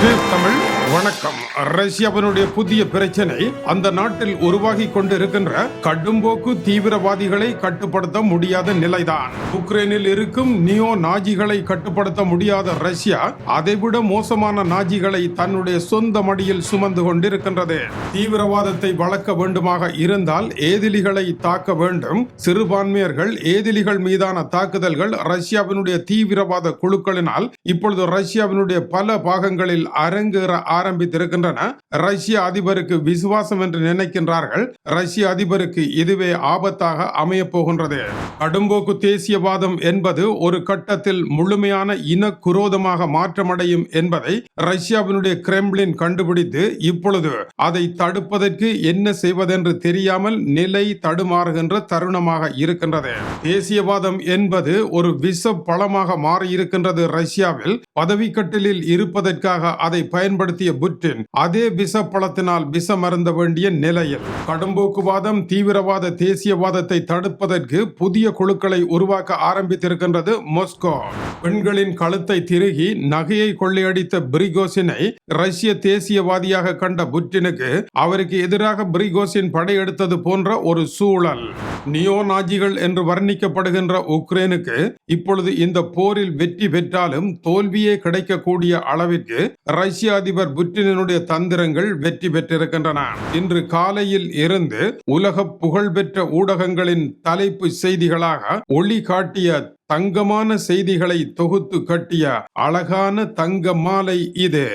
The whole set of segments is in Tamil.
டியூப் தமிழ் வணக்கம். ரஷ்யாவினுடைய புதிய பிரச்சனை அந்த நாட்டில் உருவாகி கொண்டிருக்கின்ற கடும்போக்கு தீவிரவாதிகளை கட்டுப்படுத்த முடியாத நிலைதான். உக்ரைனில் இருக்கும் நியோ நாஜிகளை கட்டுப்படுத்த முடியாத ரஷ்யா அதைவிட மோசமான நாஜிகளை தன்னுடைய சொந்த மடியில் சுமந்து கொண்டிருக்கின்றது. தீவிரவாதத்தை வளர்க்க வேண்டுமாக இருந்தால் ஏதிலிகளை தாக்க வேண்டும். சிறுபான்மையர்கள் ஏதிலிகள் மீதான தாக்குதல்கள் ரஷ்யாவினுடைய தீவிரவாத குழுக்களினால் இப்பொழுது ரஷ்யாவினுடைய பல பாகங்களில் அரங்கேற ஆரம்பித்திருக்கின்றன. ரஷ்ய அதிபருக்கு விசுவாசம் என்று நினைக்கின்றார்கள். ரஷ்ய அதிபருக்கு இதுவே ஆபத்தாக அமைய போகின்றது கடும்போக்கு தேசியவாதம் என்பது ஒரு கட்டத்தில் முழுமையான இன குரோதமாக மாற்றமடையும் என்பதை ரஷ்யாவினுடைய கிரெம்ளின் கண்டுபிடித்து இப்பொழுது அதை தடுப்பதற்கு என்ன செய்வதென்று தெரியாமல் நிலை தடுமாறுகின்ற தருணமாக இருக்கின்றது. தேசியவாதம் என்பது ஒரு விஷ பலமாக மாறியிருக்கின்றது ரஷ்யாவில். பதவிக்கட்டிலில் இருப்பதற்காக அதை பயன்படுத்திய புட்டின் அதே விஷ பழத்தினால் விஷம் அருந்த வேண்டிய நிலையில் கடும்போக்குவாதம் தீவிரவாத தேசியவாதத்தை தடுப்பதற்கு புதிய குழுக்களை உருவாக்க ஆரம்பித்திருக்கின்றது மொஸ்கோ. பெண்களின் கழுத்தை திருகி நகையை கொள்ளையடித்த பிரிகோசினை ரஷ்ய தேசியவாதியாக கண்ட புட்டினுக்கு அவருக்கு எதிராக பிரிகோசின் படையெடுத்தது போன்ற ஒரு சூழல். நியோ நாஜிகள் என்று வர்ணிக்கப்படுகின்ற உக்ரைனுக்கு இப்பொழுது இந்த போரில் வெற்றி பெற்றாலும் தோல்வியை கிடைக்கக்கூடிய அளவிற்கு ரஷ்ய அதிபர் புட்டினுடைய தந்திரங்கள் வெற்றி பெற்றிருக்கின்றன. இன்று காலையில் இருந்து உலக புகழ்பெற்ற ஊடகங்களின் தலைப்பு செய்திகளாக ஒளி காட்டிய தங்கமான செய்திகளை தொகுத்து கட்டிய அழகான தங்க மாலை இது.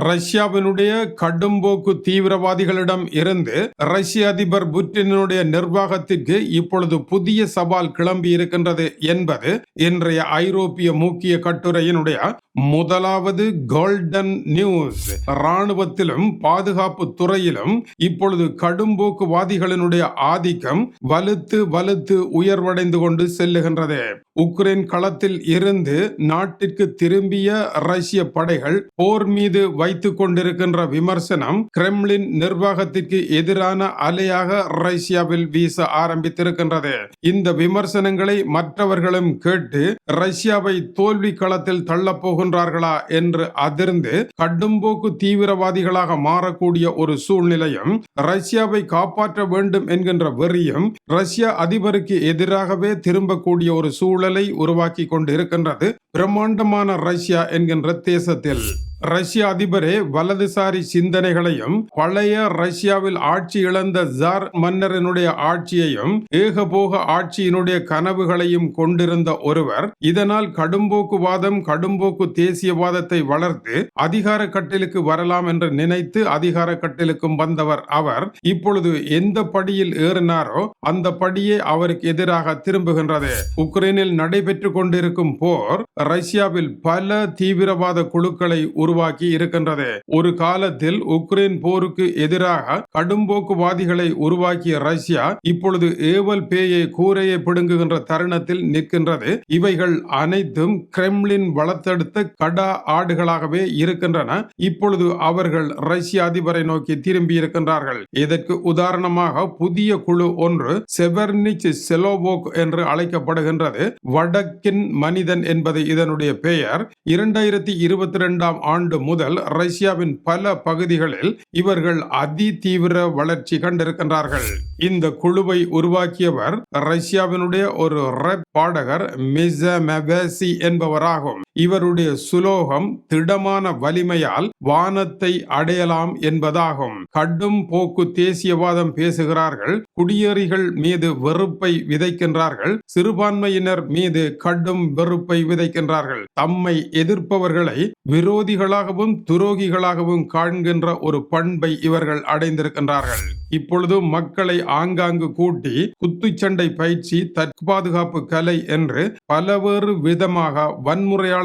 ரஷ்யாவினுடைய கடும்போக்கு தீவிரவாதிகளிடம் இருந்து ரஷ்ய அதிபர் புட்டினுடைய நிர்வாகத்திற்கு இப்பொழுது புதிய சவால் கிளம்பி இருக்கின்றது என்பது இன்றைய ஐரோப்பிய முக்கிய கட்டுரையினுடைய முதலாவது கோல்டன் நியூஸ் ராணுவத்திலும் பாதுகாப்பு துறையிலும் இப்பொழுது கடும்போக்குவாதிகளினுடைய ஆதிக்கம் வலுத்து வலுத்து உயர்வடைந்து கொண்டு செல்லுகின்றது. உக்ரைன் களத்தில் இருந்து நாட்டிற்கு திரும்பிய ரஷ்ய படைகள் போர் மீது வைத்துக் கொண்டிருக்கின்ற விமர்சனம் கிரெம்லின் நிர்வாகத்திற்கு எதிரான அலையாக ரஷ்யாவில் வீச ஆரம்பித்திருக்கின்றது. இந்த விமர்சனங்களை மற்றவர்களும் கேட்டு ரஷ்யாவை தோல்வி களத்தில் தள்ளப் போகின்றார்களா என்று அதிர்ந்து கடும்போக்கு தீவிரவாதிகளாக மாறக்கூடிய ஒரு சூழ்நிலையும் ரஷ்யாவை காப்பாற்ற வேண்டும் என்கின்ற வெறியும் ரஷ்ய அதிபருக்கு எதிராகவே திரும்பக்கூடிய ஒரு சூழலை உருவாக்கி கொண்டிருக்கின்றது பிரம்மாண்டமான ரஷ்யா என்கின்ற தேசத்தில். ரஷ்ய அதிபரே வலதுசாரி சிந்தனைகளையும் பழைய ரஷ்யாவில் ஆட்சி இழந்த ஜார் மன்னரனுடைய ஆட்சியையும் ஏகபோக ஆட்சியினுடைய கனவுகளையும் கொண்டிருந்த ஒருவர் இதனால் கடும்போக்குவாதம் கடும்போக்கு தேசியவாதத்தை வளர்த்து அதிகார கட்டிலுக்கு வரலாம் என்று நினைத்து அதிகார கட்டிலுக்கும் வந்தவர் அவர் இப்பொழுது எந்த படியில் ஏறினாரோ அந்த படியே அவருக்கு எதிராக திரும்புகின்றது. உக்ரைனில் நடைபெற்று கொண்டிருக்கும் போர் ரஷ்யாவில் பல தீவிரவாத குழுக்களை உருவாக்கி இருக்கின்றது. ஒரு காலத்தில் உக்ரைன் போருக்கு எதிராக கடும்போக்குவாதிகளை உருவாக்கிய ரஷ்யா இப்பொழுது ஏவல் பேயை கூரையை பிடுங்குகின்ற தருணத்தில் நிற்கின்றது. இவைகள் அனைத்தும் கிரெம்லின் வளர்த்தெடுத்த கடா ஆடுகளாகவே இருக்கின்றன. இப்பொழுது அவர்கள் ரஷ்ய அதிபரை நோக்கி திரும்பி இருக்கின்றார்கள். இதற்கு உதாரணமாக புதிய குழு ஒன்று செவர்னிச் செலோவோக் என்று அழைக்கப்படுகின்றது. வடக்கின் மனிதன் என்பது இதனுடைய பெயர். இரண்டாயிரத்தி இருபத்தி இரண்டாம் ஆண்டு முதல் ரஷ்யாவின் பல பகுதிகளில் இவர்கள் அதி தீவிர வளர்ச்சி கண்டிருக்கின்றார்கள். இந்த குழுவை உருவாக்கியவர் ரஷ்யாவினுடைய ஒரு ரெப் பாடகர் மிச என்பவராகும். இவருடைய சுலோகம் திடமான வலிமையால் வானத்தை அடையலாம் என்பதாகும். கடும் போக்கு தேசியவாதம் பேசுகிறார்கள். குடியேறிகள் மீது வெறுப்பை விதைக்கின்றார்கள். சிறுபான்மையினர் மீது கடும் வெறுப்பை விதைக்கின்றார்கள். தம்மை எதிர்ப்பவர்களை விரோதிகளாகவும் துரோகிகளாகவும் காண்கின்ற ஒரு பண்பை இவர்கள் அடைந்திருக்கின்றார்கள். இப்பொழுது மக்களை ஆங்காங்கு கூட்டி குத்துச்சண்டை பயிற்சி தற்பாதுகாப்பு கலை என்று பலவேறு விதமாக வன்முறையால்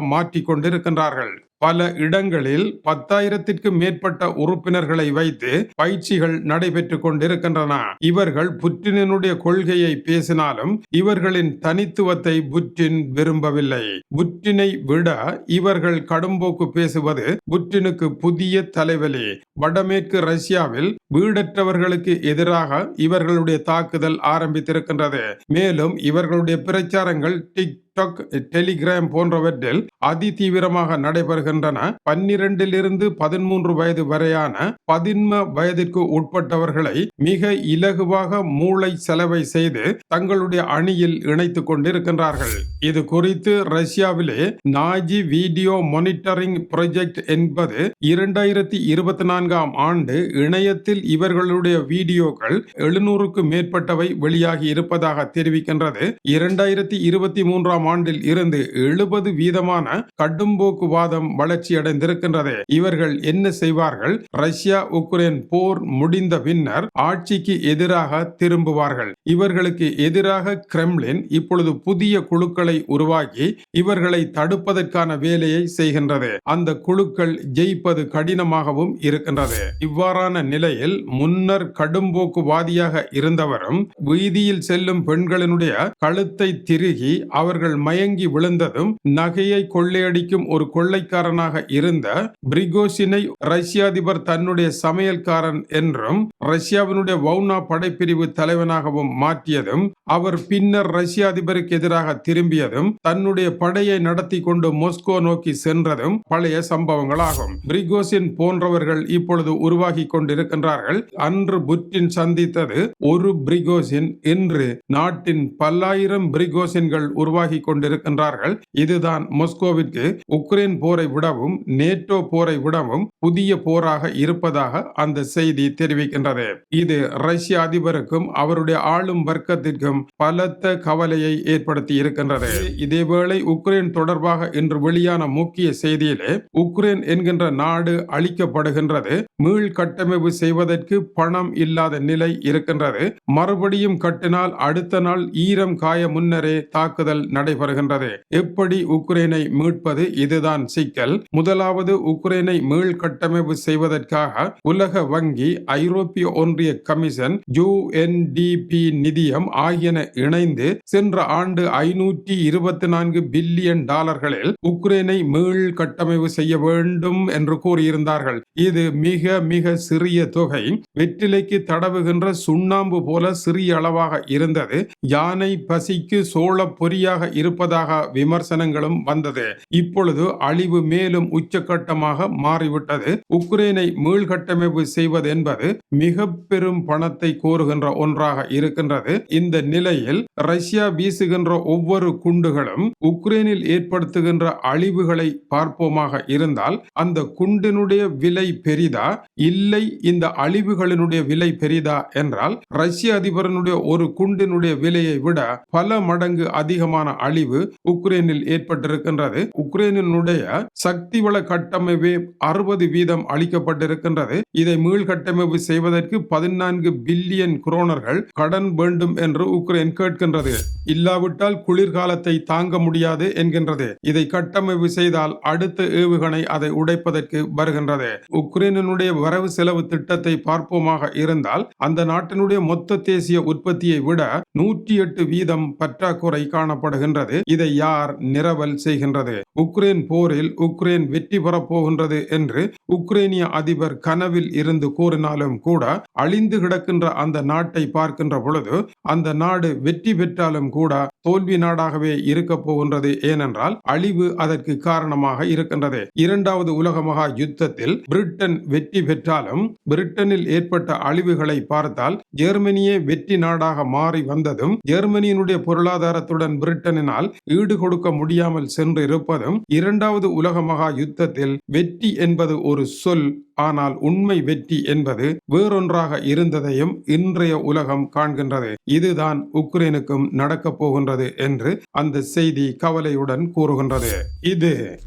மாற்றிக் கொண்டிருக்கின்றார்கள். பல இடங்களில் பத்தாயிரத்திற்கு மேற்பட்ட உறுப்பினர்களை வைத்து பயிற்சிகள் நடைபெற்றுக் கொண்டிருக்கின்றன. இவர்கள் புற்றினுடைய கொள்கையை பேசினாலும் இவர்களின் தனித்துவத்தை புற்றின் விரும்பவில்லை. புற்றினை விட இவர்கள் கடும்போக்கு பேசுவது புற்றினுக்கு புதிய தலைவலி. வடமேற்கு ரஷ்யாவில் வீடற்றவர்களுக்கு எதிராக இவர்களுடைய தாக்குதல் ஆரம்பித்திருக்கின்றது. மேலும் இவர்களுடைய பிரச்சாரங்கள் டிக் டிக்டாக் டெலிகிராம் eh, போன்றவற்றில் அதி தீவிரமாக நடைபெறுகின்றன. பன்னிரண்டிலிருந்து பதிமூன்று வயது வரையான பதின்ம வயதிற்கு உட்பட்டவர்களை மிக இலகுவாக மூளை செலவை செய்து தங்களுடைய அணியில் இணைத்துக் கொண்டிருக்கின்றார்கள். இது குறித்து ரஷ்யாவிலே நாஜி வீடியோ மானிட்டரிங் ப்ரொஜெக்ட் என்பது இரண்டாயிரத்தி இருபத்தி நான்காம் ஆண்டு இணையத்தில் இவர்களுடைய வீடியோக்கள் எழுநூறுக்கு மேற்பட்டவை வெளியாகி இருப்பதாக தெரிவிக்கின்றது. இரண்டாயிரத்தி இருபத்தி மூன்றாம் ஆண்டில் இருந்து எழுபது வீதமான கடும்போக்குவாதம் வளர்ச்சி அடைந்திருக்கின்றது. இவர்கள் என்ன செய்வார்கள்? ரஷ்யா உக்ரைன் போர் முடிந்த பின்னர் ஆட்சிக்கு எதிராக திரும்புவார்கள். இவர்களுக்கு எதிராக கிரெம்லின் இப்பொழுது புதிய குழுக்களை உருவாக்கி இவர்களை தடுப்பதற்கான வேலையை செய்கின்றது. அந்த குழுக்கள் ஜெயிப்பது கடினமாகவும் இருக்கின்றது. இவ்வாறான நிலையில் முன்னர் கடும்போக்குவாதியாக இருந்தவரும் வீதியில் செல்லும் பெண்களினுடைய கழுத்தை திருகி அவர்கள் மயங்கி விழுந்ததும் நகையை கொள்ளையடிக்கும் ஒரு கொள்ளைக்காரனாக இருந்த பிரிகோசினை ரஷ்ய அதிபர் தன்னுடைய சமையல்காரன் என்றும் ரஷ்யாவினுடைய வவுனா படைப்பிரிவு தலைவனாகவும் மாற்றியதும் அவர் பின்னர் ரஷ்ய அதிபருக்கு எதிராக திரும்பியதும் தன்னுடைய படையை நடத்தி கொண்டு மொஸ்கோ நோக்கி சென்றதும் பழைய சம்பவங்களாகும். பிரிகோசின் போன்றவர்கள் இப்பொழுது உருவாகி கொண்டிருக்கின்றார்கள். அன்று புட்டின் சந்தித்தது ஒரு பிரிகோசின் இன்று நாட்டின் பல்லாயிரம் பிரிகோசின்கள் உருவாகி கொண்டிருக்கின்றார்கள். இதுதான் மொஸ்கோவிற்கு உக்ரைன் போரை விடவும் நேட்டோ போரை விடவும் புதிய போராக இருப்பதாக அந்த செய்தி தெரிவிக்கின்றது. இது ரஷ்ய அதிபருக்கும் அவருடைய ஆளும் வர்க்கத்திற்கும் பலத்த கவலையை ஏற்படுத்தி இருக்கின்றது. இதேவேளை உக்ரைன் தொடர்பாக இன்று வெளியான முக்கிய செய்தியிலே உக்ரைன் என்கின்ற நாடு அளிக்கப்படுகின்றது மீள் கட்டமைப்பு செய்வதற்கு பணம் இல்லாத நிலை இருக்கின்றது. மறுபடியும் கட்டினால் அடுத்த நாள் ஈரம் காய முன்னரே தாக்குதல் நடைபெறுகின்றது எப்படி உக்ரைனை மீட்பது? இதுதான் சிக்கல். முதலாவது உக்ரைனை மீள் கட்டமைப்பு செய்வதற்காக உலக வங்கி ஐரோப்பிய ஒன்றிய கமிஷன் யுஎன்டிபி நிதியம் ஆகியன இணைந்து சென்ற ஆண்டு ஐநூற்றி இருபத்தி நான்கு பில்லியன் டாலர்களில் உக்ரைனை மீள் கட்டமைப்பு செய்ய வேண்டும் என்று கூறியிருந்தார்கள். இது மிக மிக சிறிய தொகை. வெற்றிலைக்கு தடவுகின்ற சுண்ணாம்பு போல சிறிய அளவாக இருந்தது. யானை பசிக்கு சோழ பொறியாக இருப்பதாக விமர்சனங்களும் வந்தது. இப்பொழுது அழிவு மேலும் உச்சக்கட்டமாக மாறிவிட்டது. உக்ரைனை மீள்கட்டமைப்பு செய்வது என்பது மிக பெரும் பணத்தை கோருகின்ற ஒன்றாக இருக்கின்றது. இந்த நிலையில் ரஷ்யா வீசுகின்ற ஒவ்வொரு குண்டுகளும் உக்ரைனில் ஏற்படுத்துகின்ற அழிவுகளை பார்ப்போமாக இருந்தால் அந்த குண்டினுடைய விலை பெரிதா? இல்லை இந்த அழிவுகளினுடைய விலை பெரிதா என்றால் ரஷ்ய அதிபரனுடைய ஒரு குண்டினுடைய விலையை விட பல மடங்கு அதிகமான அழிவு உக்ரைனில் ஏற்பட்டிருக்கின்றது. உக்ரைனினுடைய சக்தி வள கட்டமைப்பே அறுபது வீதம் அளிக்கப்பட்டிருக்கின்றது இதை மீள்கட்டமைப்பு செய்வதற்கு பதினான்கு பில்லியன் குரோனர்கள் கடன் வேண்டும் என்று உக்ரைன் கேட்கின்றது. இல்லாவிட்டால் குளிர்காலத்தை தாங்க முடியாது என்கின்றது. இதை கட்டமைப்பு செய்தால் அடுத்த ஏவுகணை அதை உடைப்பதற்கு வருகின்றது. உக்ரைனுடைய வரவு செலவு திட்டத்தை பார்ப்போமாக இருந்தால் அந்த நாட்டினுடைய மொத்த தேசிய உற்பத்தியை விட நூற்றி எட்டு வீதம் பற்றாக்குறை காணப்படுகின்றது. இதை யார் நிரவல் செய்கின்றது? உக்ரைன் போரில் உக்ரைன் வெற்றி பெறப் போகின்றது என்று உக்ரைனிய அதிபர் கனவில் இருந்து கூறினாலும் கூட அழிந்து கிடக்கின்ற அந்த நாட்டை பார்க்கின்ற பொழுது அந்த நாடு வெற்றி பெற்றாலும் கூட தோல்வி நாடாகவே இருக்க போகின்றது. ஏனென்றால் அழிவு அதற்கு காரணமாக இருக்கின்றது. இரண்டாவது உலக மகா யுத்தத்தில் பிரிட்டன் வெற்றி பெற்றாலும் பிரிட்டனில் ஏற்பட்ட அழிவுகளை பார்த்தால் ஜெர்மனியே வெற்றி நாடாக மாறி வந்ததும் ஜெர்மனியினுடைய பொருளாதாரத்துடன் பிரிட்டனின் ஈடு கொடுக்க முடியாமல் சென்று இருப்பதும் இரண்டாவது உலக மகா யுத்தத்தில் வெற்றி என்பது ஒரு சொல் ஆனால் உண்மை வெற்றி என்பது வேறொன்றாக இருந்ததையும் இன்றைய உலகம் காண்கின்றது. இதுதான் உக்ரைனுக்கும் நடக்கப் போகின்றது என்று அந்த செய்தி கவலையுடன் கூறுகின்றது. இது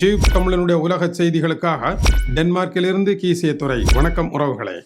டியூப் தமிழனுடைய உலக செய்திகளுக்காக டென்மார்க்கிலிருந்து கீசிய துறை வணக்கம் உறவுகளே.